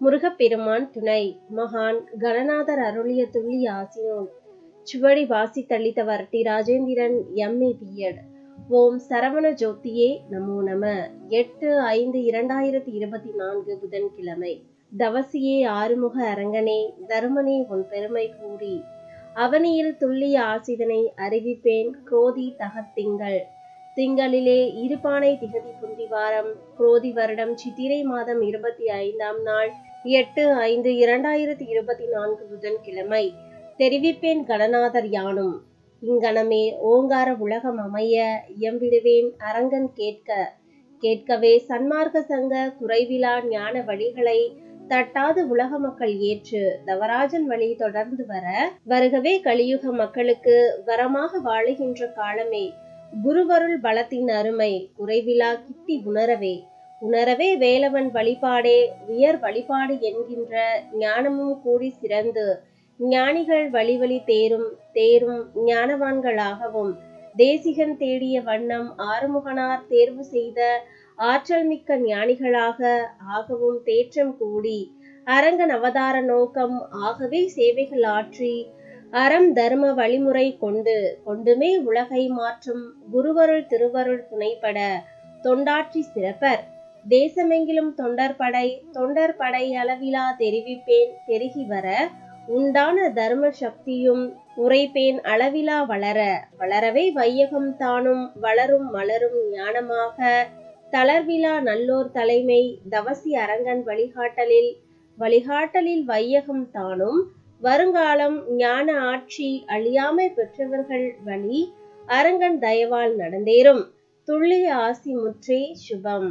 முருகப்பெருமான் துணை. மகான் கணநாதர் அருளிய துள்ளி ஆசினோன். சுவடி வாசித்தளித்தவர் T. Rajendran M A B Ed ஓம் சரவண ஜோதியே நமோ நம. எட்டு ஐந்து இரண்டாயிரத்தி இருபத்தி நான்கு புதன்கிழமை. தவசியே ஆறுமுக அரங்கனே தருமனே உன் பெருமை கூறி. அவனியில் துள்ளி ஆசிதனை அறிவிப்பேன் குரோதி தகத்திங்கள் திங்களிலே இருபானை திகதி புந்திவாரம் குரோதி வருடம் சித்திரை மாதம் இருபத்தி ஐந்தாம் நாள் எட்டு ஐந்து இரண்டாயிரத்தி இருபத்தி நான்கு புதன்கிழமை தெரிவிப்பேன் கணநாதர் யானும். இங்கனமே ஓங்கார உலகம் அமைய எம்பிடுவேன் அரங்கன் கேட்க. கேட்கவே சன்மார்க்க சங்க குறைவிலா ஞான வழிகளை தட்டாது உலக மக்கள் ஏற்று தவராஜன் வழி தொடர்ந்து வர. வருகவே கலியுக மக்களுக்கு வரமாக வாழுகின்ற காலமே குருவருள் பலத்தின் அருமை குறைவிலா கிட்டி உணரவே. உணரவே வேலவன் வழிபாடே உயர் வழிபாடு என்கின்ற ஞானமும் கூடி சிறந்து ஞானிகள் வழி வழி தேரும் தேரும் ஞானவான்களாகவும் தேசிகன் தேடிய வண்ணம் ஆறுமுகனார் தேர்வு செய்த ஆற்றல் மிக்க ஞானிகளாக ஆகவும் தேற்றம் கூடி அரங்கன் அவதார நோக்கம் ஆகவே சேவைகள் ஆற்றி அறம் தர்ம வழிமுறை கொண்டு கொண்டுமே உலகை மாற்றும் குருவருள் திருவருள் துணைப்பட தொண்டாற்றி சிறப்பர். தேசமெங்கிலும் தொண்டர் படை தொண்டர் படை அளவிலா தெரிவிப்பேன் பெருகி வர உண்டான தர்ம சக்தியும் உரைப்பேன் அளவிலா வளர வளரவே வையகம் தானும் வளரும் மலரும் ஞானமாக. தளர்விலா நல்லோர் தலைமை தவசி அரங்கன் வழிகாட்டலில் வழிகாட்டலில் வையகம் தானும் வருங்காலம் ஞான ஆட்சி அழியாமை பெற்றவர்கள் வழி அரங்கன் தயவால் நடந்தேறும். துள்ளி ஆசி முற்றே சுபம்.